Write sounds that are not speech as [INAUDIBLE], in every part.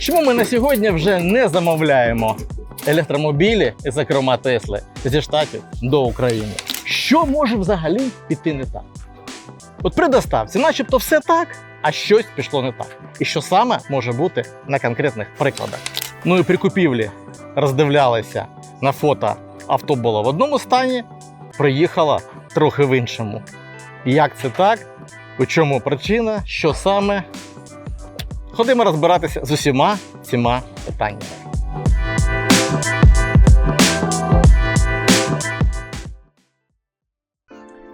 Чому ми на сьогодні вже не замовляємо електромобілі, зокрема Тесли, зі штатів до України? Що може взагалі піти не так? От при доставці, начебто, все так, а щось пішло не так. І що саме може бути на конкретних прикладах. Ну і при купівлі роздивлялися на фото авто було в одному стані, приїхало трохи в іншому. Як це так? У чому причина? Що саме? Ходимо розбиратися з усіма цими питаннями.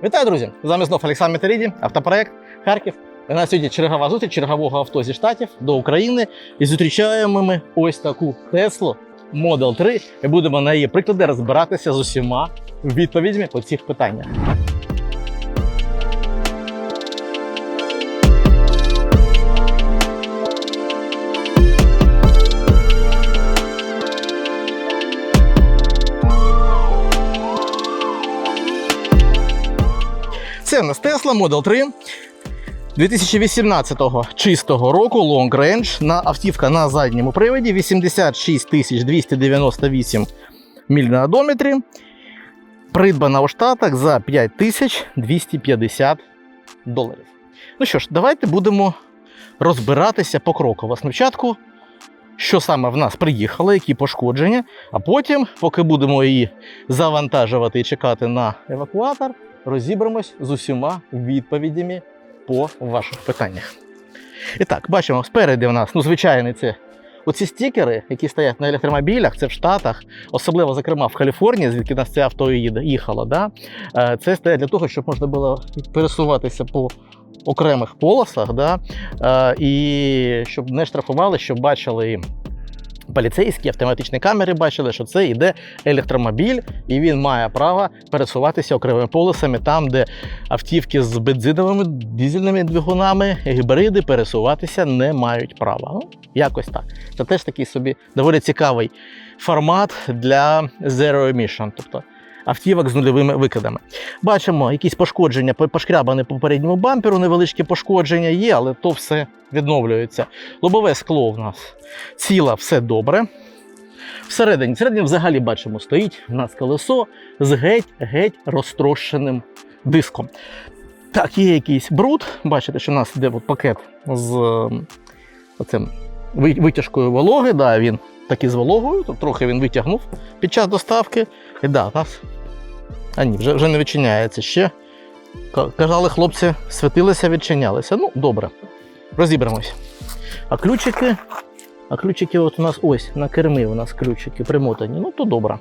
Вітаю, друзі! З вами знов Олександр Метеріді, автопроект Харків. У нас сьогодні чергова зустріч чергового авто зі штатів до України. І зустрічаємо ми ось таку Теслу Model 3 і будемо на її приклади розбиратися з усіма відповідями по цих питаннях. Це в нас Tesla Model 3 2018 чистого року Long Range на автівка на задньому приводі 86 298 міль на одометрі. Придбана у Штатах за 5250 доларів. Ну що ж, давайте будемо розбиратися покроково. Спочатку, що саме в нас приїхало, які пошкодження, а потім, поки будемо її завантажувати і чекати на евакуатор, розібремось з усіма відповідями по ваших питаннях. І так, бачимо, спереду в нас, ну, звичайно, це оці стікери, які стоять на електромобілях, це в Штатах, особливо, зокрема, в Каліфорнії, звідки нас це авто їхало, да? е, це стоять для того, щоб можна було пересуватися по окремих полосах, да? е, і щоб не штрафували, щоб бачили і поліцейські автоматичні камери бачили, що це йде електромобіль, і він має право пересуватися окремими полосами там, де автівки з бензиновими дизельними двигунами, гібриди пересуватися не мають права. Ну, якось так. Це теж такий собі доволі цікавий формат для Zero Emission, тобто автівок з нульовими викидами. Бачимо якісь пошкодження, по- пошкрябане по передньому бамперу, невеличкі пошкодження є, але то все відновлюється. Лобове скло в нас ціла, все добре. Всередині, всередині взагалі бачимо, стоїть у нас колесо з геть-геть розтрощеним диском. Так, є якийсь бруд. Бачите, що у нас йде от пакет з ем, оцим витяжкою вологи. Да, він такий з вологою, то трохи він витягнув під час доставки. І да, у нас. А ні, вже, вже не відчиняється ще. Ка- Казали, хлопці, світилися, відчинялися. Ну, добре. Розібремось. А ключики. А ключики от у нас ось на кермі у нас ключики примотані. Ну, то добре.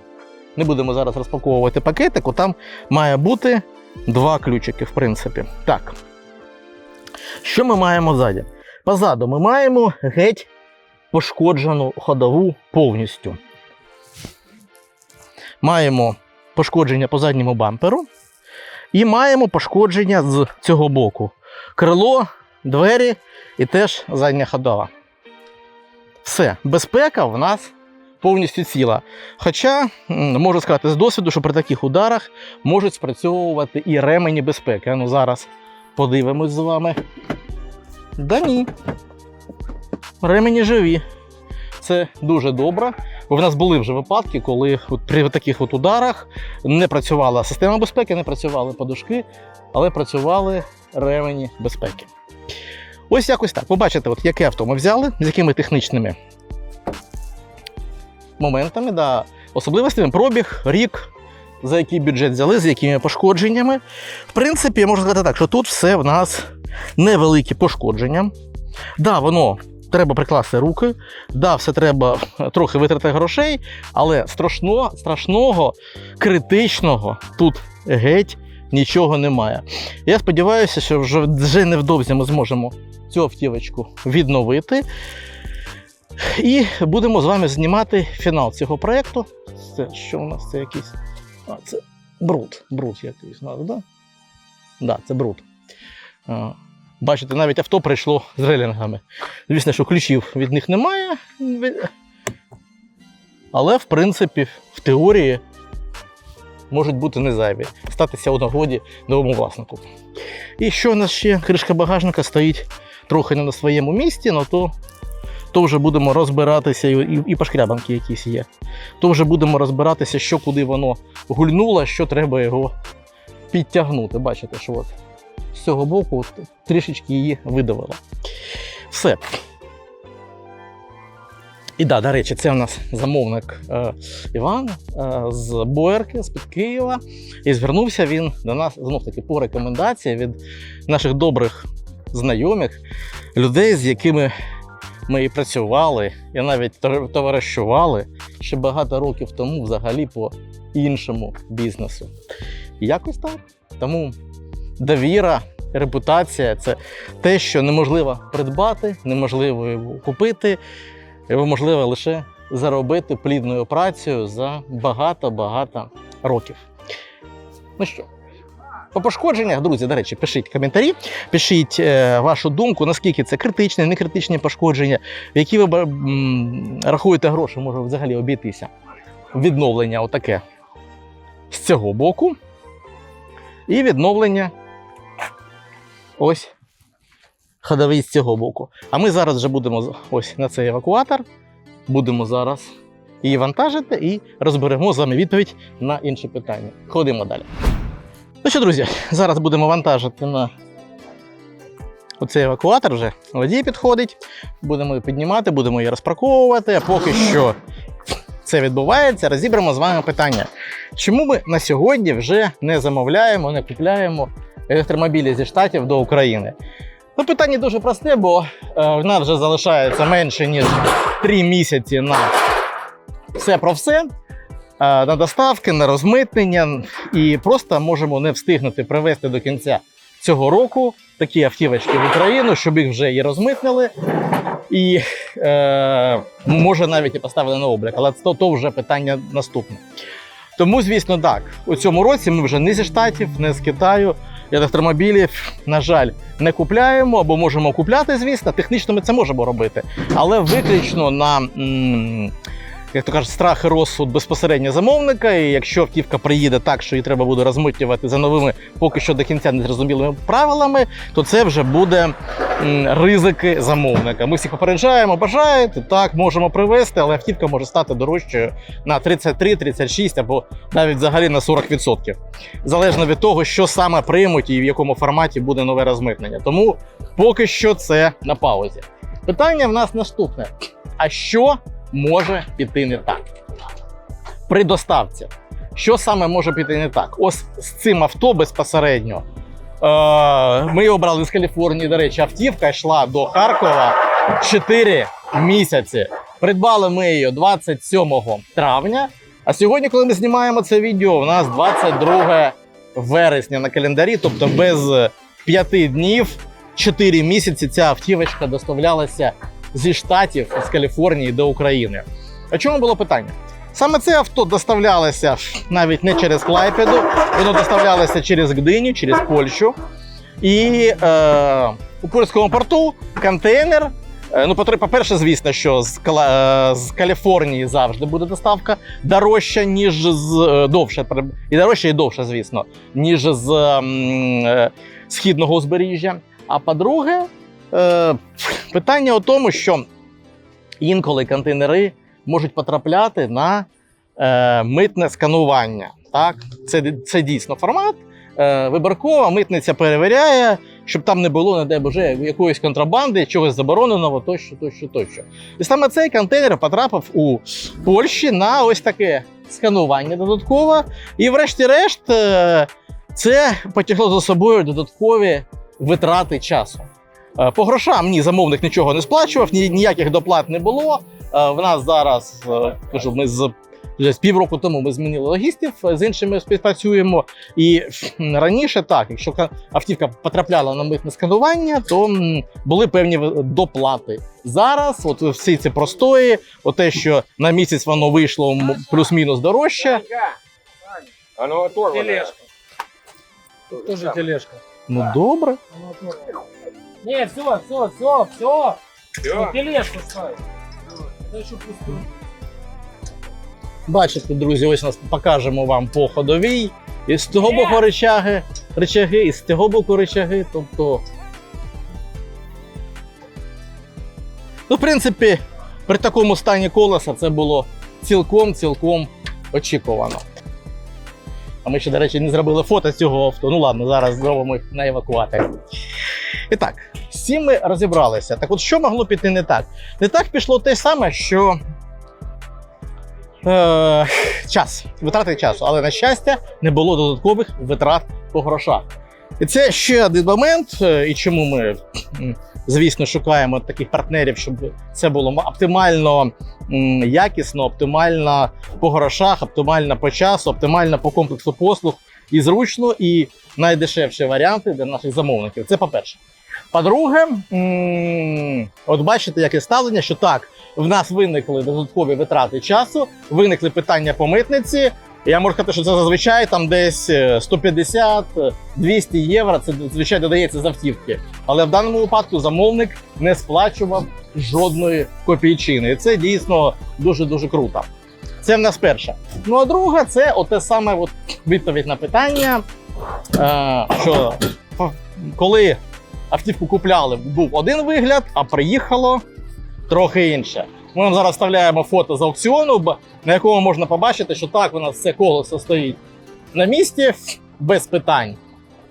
Не будемо зараз розпаковувати пакетику, там має бути два ключики, в принципі. Так. Що ми маємо ззаді? Позаду ми маємо геть пошкоджену ходову повністю. Маємо пошкодження по задньому бамперу. І маємо пошкодження з цього боку. Крило, двері і теж задня ходова. Все, безпека в нас повністю ціла. Хоча, можу сказати з досвіду, що при таких ударах можуть спрацьовувати і ремені безпеки. Ну зараз подивимось з вами. Да ні. Ремені живі. Це дуже добре. В нас були вже випадки, коли от при таких от ударах не працювала система безпеки, не працювали подушки, але працювали ремені безпеки. Ось якось так. Побачите, от яке авто ми взяли, з якими технічними моментами, да, особливостями, пробіг, рік, за який бюджет взяли, з якими пошкодженнями. В принципі, можна сказати так, що тут все в нас невеликі пошкодження. Да, воно треба прикласти руки, да, все треба [LAUGHS] трохи витрати грошей, але страшно, страшного, критичного тут геть нічого немає. Я сподіваюся, що вже, вже невдовзі ми зможемо цю автівочку відновити. І будемо з вами знімати фінал цього проєкту. Це що у нас це якийсь. А, це бруд. Бруд якийсь у нас, да? Да, це бруд. Бачите, навіть авто прийшло з релінгами. Звісно, що ключів від них немає. Але, в принципі, в теорії можуть бути не зайві. Статися у нагоді новому власнику. І що у нас ще? Кришка багажника стоїть трохи не на своєму місці, але то то вже будемо розбиратися, і, і, і пошкрябанки якісь є. То вже будемо розбиратися, що куди воно гульнуло, що треба його підтягнути. Бачите, що от з цього боку трішечки її видавило. Все. І да, до речі, це у нас замовник е, Іван е, з Боярки, з-під Києва. І звернувся він до нас знов таки по рекомендації від наших добрих знайомих, людей, з якими ми і працювали, і навіть товар- товаришували ще багато років тому взагалі по іншому бізнесу. Якось так. Тому довіра, репутація це те, що неможливо придбати, неможливо купити, його можливо лише заробити плідною працею за багато-багато років. Ну що, по пошкодженнях, друзі, до речі, пишіть коментарі, пишіть е, вашу думку, наскільки це критичні, не критичні пошкодження, які ви м, рахуєте гроші, може взагалі обійтися. Відновлення отаке з цього боку. І відновлення ось ходовий з цього боку. А ми зараз вже будемо ось на цей евакуатор. Будемо зараз її вантажити і розберемо з вами відповідь на інші питання. Ходимо далі. Ну що, друзі, зараз будемо вантажити на оцей евакуатор вже водій підходить. Будемо її піднімати, будемо її розпарковувати. А поки що це відбувається, розібремо з вами питання. Чому ми на сьогодні вже не замовляємо, не купляємо електромобілі зі штатів до України? Ну, питання дуже просте, бо е, в нас вже залишається менше, ніж 3 місяці на все про все. е, На доставки, на розмитнення, і просто можемо не встигнути привезти до кінця цього року такі автівочки в Україну, щоб їх вже і розмитнили, і е, може навіть і поставили на облік. Але то, то вже питання наступне. Тому, звісно, так. У цьому році ми вже не зі штатів, не з Китаю. Електромобілів, на жаль, не купляємо або можемо купляти, звісно. Технічно ми це можемо робити, але виключно на. м, Як то кажуть, страх і розсуд безпосередньо замовника, і якщо автівка приїде так, що її треба буде розмитнювати за новими, поки що до кінця незрозумілими правилами, то це вже буде ризики замовника. Ми всіх попереджаємо, бажаєте, так, можемо привезти, але автівка може стати дорожчою на 33, 36 або навіть взагалі на 40%. Залежно від того, що саме приймуть і в якому форматі буде нове розмитнення. Тому поки що це на паузі. Питання в нас наступне: а що може піти не так? При доставці. Що саме може піти не так? Ось з цим авто безпосередньо. Е, ми його брали з Каліфорнії. До речі, автівка йшла до Харкова 4 місяці. Придбали ми її 27 травня. А сьогодні, коли ми знімаємо це відео, у нас 22 вересня на календарі, тобто без 5 днів, 4 місяці ця автівочка доставлялася зі штатів з Каліфорнії до України. А чому було питання? Саме це авто доставлялося навіть не через Клайпеду, воно доставлялося через Гдиню, через Польщу. І е, у польському порту контейнер. е, Ну, по-перше, звісно, що з, е, з Каліфорнії завжди буде доставка дорожча, ніж з е, довше, і дорожча, і довше, звісно, ніж з е, східного узбережжя. А по-друге, е, питання у тому, що інколи контейнери можуть потрапляти на е, митне сканування. Так? Це, це дійсно формат. Е, вибіркова митниця перевіряє, щоб там не було, не дай Боже, якоїсь контрабанди, чогось забороненого, тощо, тощо, тощо. І саме цей контейнер потрапив у Польщі на ось таке сканування додаткове. І, врешті-решт, е, це потягло за собою додаткові витрати часу. Е, По грошам ні, замовник нічого не сплачував, ні, ніяких доплат не було. Е, В нас зараз е, кажу, ми з вже з півроку тому ми змінили логістів, з іншими співпрацюємо. І раніше так, якщо автівка потрапляла на митне сканування, то були певні доплати. Зараз, от всі ці простої, те, що на місяць воно вийшло плюс-мінус дорожче. Оно. Тележка. Тоже тележка. Ну добре. Не, все, все, все, все. Всё? Тележку ставь. Это еще пустую. Бачите, друзі, ось нас покажемо вам по ходовій. І з того боку речаги, речаги, і з цього боку речаги. Тобто Ну, в принципі, при такому стані колеса це було цілком-цілком очікувано. А ми ще, до речі, не зробили фото цього авто. Ну ладно, зараз зробимо їх на евакуаторі. І так, цим ми розібралися. Так от що могло піти не так? Не так пішло те саме, що е, час, витрати часу, але на щастя, не було додаткових витрат по грошах. І це ще один момент, е, і чому ми, звісно, шукаємо таких партнерів, щоб це було оптимально якісно, оптимально по грошах, оптимально по часу, оптимально по комплексу послуг і зручно, і найдешевші варіанти для наших замовників. Це по-перше. По-друге, от бачите, яке ставлення, що так, в нас виникли додаткові витрати часу, виникли питання по митниці. Я можу сказати, що це зазвичай там десь е, 150-200 євро. Це зазвичай додається з автівки. Але в даному випадку замовник не сплачував жодної копійчини. І це дійсно дуже дуже круто. Це в нас перше. Ну а друге, це оте саме от відповідь на питання, е, що коли автівку купляли, був один вигляд, а приїхало трохи інше. Ми вам зараз вставляємо фото з аукціону, на якому можна побачити, що так, у нас все колесо стоїть на місці, без питань.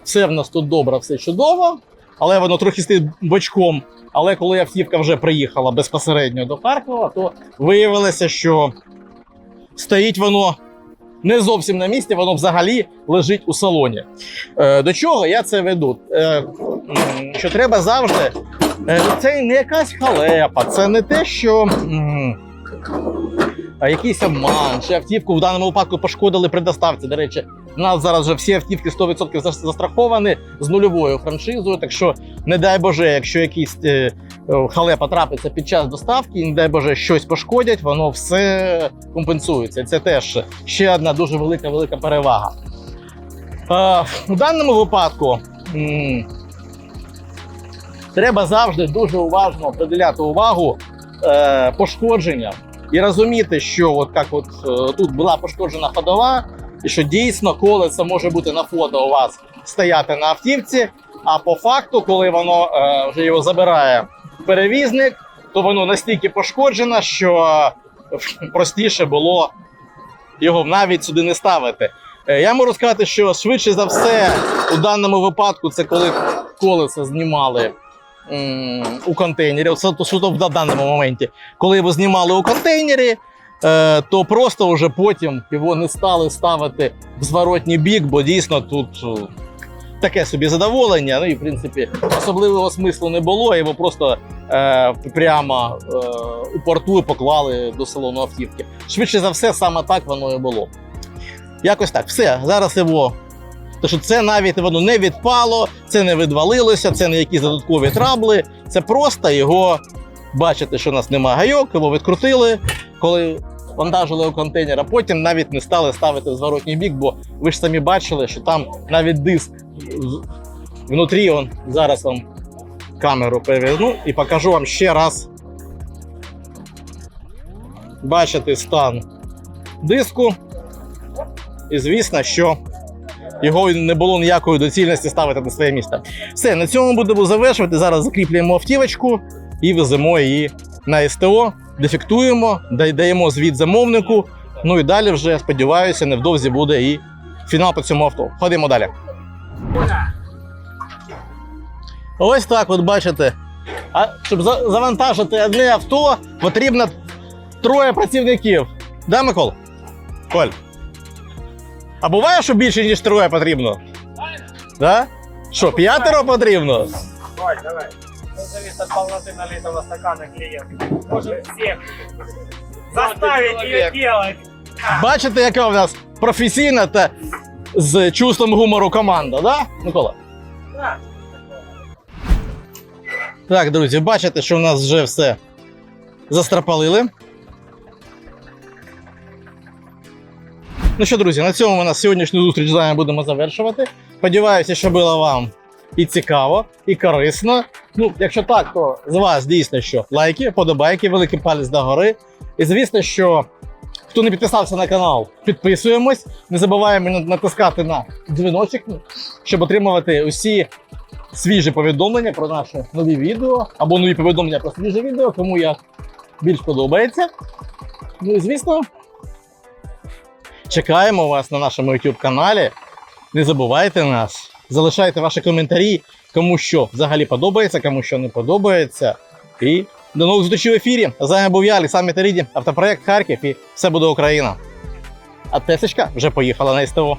Все в нас тут добре, все чудово, але воно трохи стоїть бочком. Але коли автівка вже приїхала безпосередньо до Харкова, то виявилося, що стоїть воно не зовсім на місці, воно взагалі лежить у салоні. Е, до чого я це веду? Е, що треба завжди. Е, це не якась халепа, це не те, що. якийсь обман, чи автівку в даному випадку пошкодили при доставці. До речі, у нас зараз вже всі автівки 100% застраховані з нульовою франшизою. Так що, не дай Боже, якщо якийсь е, е, халепа трапиться під час доставки, і не дай Боже, щось пошкодять, воно все компенсується. Це теж ще одна дуже велика велика перевага. У даному випадку. Треба завжди дуже уважно приділяти увагу е, пошкодженням і розуміти, що от як от е, тут була пошкоджена ходова, і що дійсно колесо може бути на фото у вас стояти на автівці. А по факту, коли воно е, вже його забирає перевізник, то воно настільки пошкоджено, що е, простіше було його навіть сюди не ставити. Е, Я можу сказати, що швидше за все у даному випадку це коли колесо знімали у контейнері. Суто в даному моменті. Коли його знімали у контейнері, то просто вже потім його не стали ставити в зворотній бік, бо дійсно тут е, таке собі задоволення. Ну і в принципі особливого смислу не було. Його просто е, прямо е, у порту поклали до салону автівки. Швидше за все, саме так воно і було. Якось так. Все, зараз його тому що це навіть воно не відпало, це не відвалилося, це не якісь додаткові трабли. Це просто його бачите, що у нас немає гайок, його відкрутили, коли вантажили у контейнер, а потім навіть не стали ставити в зворотній бік, бо ви ж самі бачили, що там навіть диск внутрі. Он, зараз вам камеру переверну і покажу вам ще раз. Бачите стан диску. І звісно, що його не було ніякої доцільності ставити на своє місце. Все, на цьому будемо завершувати. Зараз закріплюємо автівочку і веземо її на СТО, дефектуємо, даємо звіт замовнику. Ну і далі вже сподіваюся, невдовзі буде і фінал по цьому авто. Ходимо далі. Ось так, от бачите. А щоб завантажити одне авто, потрібно троє працівників. Да, Микол? Коль. А буває, що більше, ніж троє потрібно? Да? Що, п'ятеро потрібно? Давай, давай. Все зависит от полноты налитого стакана клиента. Можем всех заставить ее делать. Бачите, яка у нас професійна та з чувством гумору команда, да, Микола? Да. Так, друзі, бачите, що в нас вже все застрапалили. Ну що, друзі, на цьому ми на сьогоднішню зустріч з вами будемо завершувати. Сподіваюся, що було вам і цікаво, і корисно. Ну, якщо так, то з вас дійсно що лайки, подобайки, великий палець догори. І звісно, що хто не підписався на канал, підписуємось. Не забуваємо натискати на дзвіночок, щоб отримувати усі свіжі повідомлення про наші нові відео, або нові повідомлення про свіже відео, кому як більш подобається. Ну і звісно, чекаємо вас на нашому YouTube каналі. Не забувайте нас, залишайте ваші коментарі, кому що взагалі подобається, кому що не подобається. І до нових зустрічей в ефірі. З вами був я, Олександр Метаріді, автопроект Харків і все буде Україна. А Тесечка вже поїхала на СТО.